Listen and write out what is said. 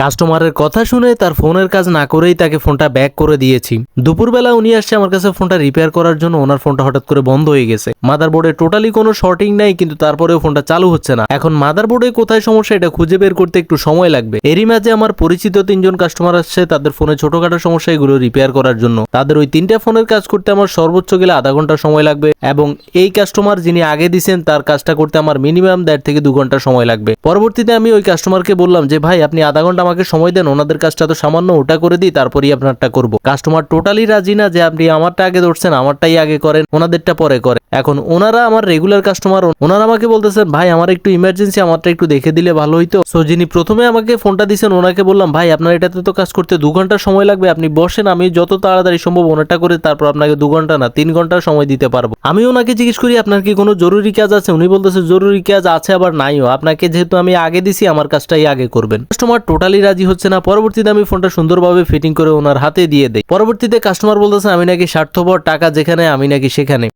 কাস্টমারের কথা শুনে তার ফোনের কাজ না করেই তাকে ফোনটা ব্যাক করে দিয়েছি। দুপুরবেলা উনি আসছে আমার কাছে ফোনটা রিপেয়ার করার জন্য, ওনার ফোনটা হঠাৎ করে বন্ধ হয়ে গেছে। মাদার বোর্ডে টোটালি কোনো শর্টিং নাই, কিন্তু তারপরেও ফোনটা চালু হচ্ছে না। এখন মাদারবোর্ডে কোথায় সমস্যা, এটা খুঁজে বের করতে একটু সময় লাগবে। এরই মাঝে আমার পরিচিত তিনজন কাস্টমার আসছে, তাদের ফোনে ছোটখাটো সমস্যা, এগুলো রিপেয়ার করার জন্য। তাদের ওই তিনটা ফোনের কাজ করতে আমার সর্বোচ্চ গেলে আধা ঘণ্টা সময় লাগবে এবং এই কাস্টমার যিনি আগে দিছেন, তার কাজটা করতে আমার মিনিমাম দেড় থেকে দু ঘণ্টা সময় লাগবে। পরবর্তীতে আমি ওই কাস্টমারকে বললাম যে, ভাই, আপনি আধা ঘণ্টা আমাকে সময় দেন, ওনাদের কাজটা তো সামান্য ওটা করে দিই, তারপরেই আপনারটা করব। কাস্টমার টোটালি রাজি না যে আপনি আমারটা আগে ধরছেন, আমারটাই আগে করেন, ওনাদেরটা পরে করে এখন ওনারা আমার রেগুলার কাস্টমার ওনারা আমাকে বলতেছেন ভাই, আমার একটু ইমার্জেন্সি আমারটা একটু দেখে দিলে ভালো হইতো। সো যিনি প্রথমে আমাকে ফোনটা দিয়েছেন ওনাকে বললাম, ভাই, আপনার এটাতে তো কাজ করতে দু ঘণ্টা সময় লাগবে, আপনি বসেন, আমি যত তাড়াতাড়ি সম্ভব ওনারটা করে তারপর আপনাকে দু ঘণ্টা না, তিন ঘণ্টা সময় দিতে পারব। আমি ওনাকে জিজ্ঞেস করি, আপনার কি কোনো জরুরি কাজ আছে? উনি বলতেছে, জরুরি কাজ আছে, আবার নাইও। আপনাকে যেহেতু আমি আগে দিছি, আমার কাজটাই আগে করবেন। কাস্টমার টোটালি রাজি হচ্ছে না। পরবর্তীতে আমি ফোনটা সুন্দরভাবে ফিটিং করে ওনার হাতে দিয়ে দেয় পরবর্তীতে কাস্টমার বলতেছে, আমি নাকি স্বার্থপর, টাকা যেখানে, আমি নাকি সেখানে।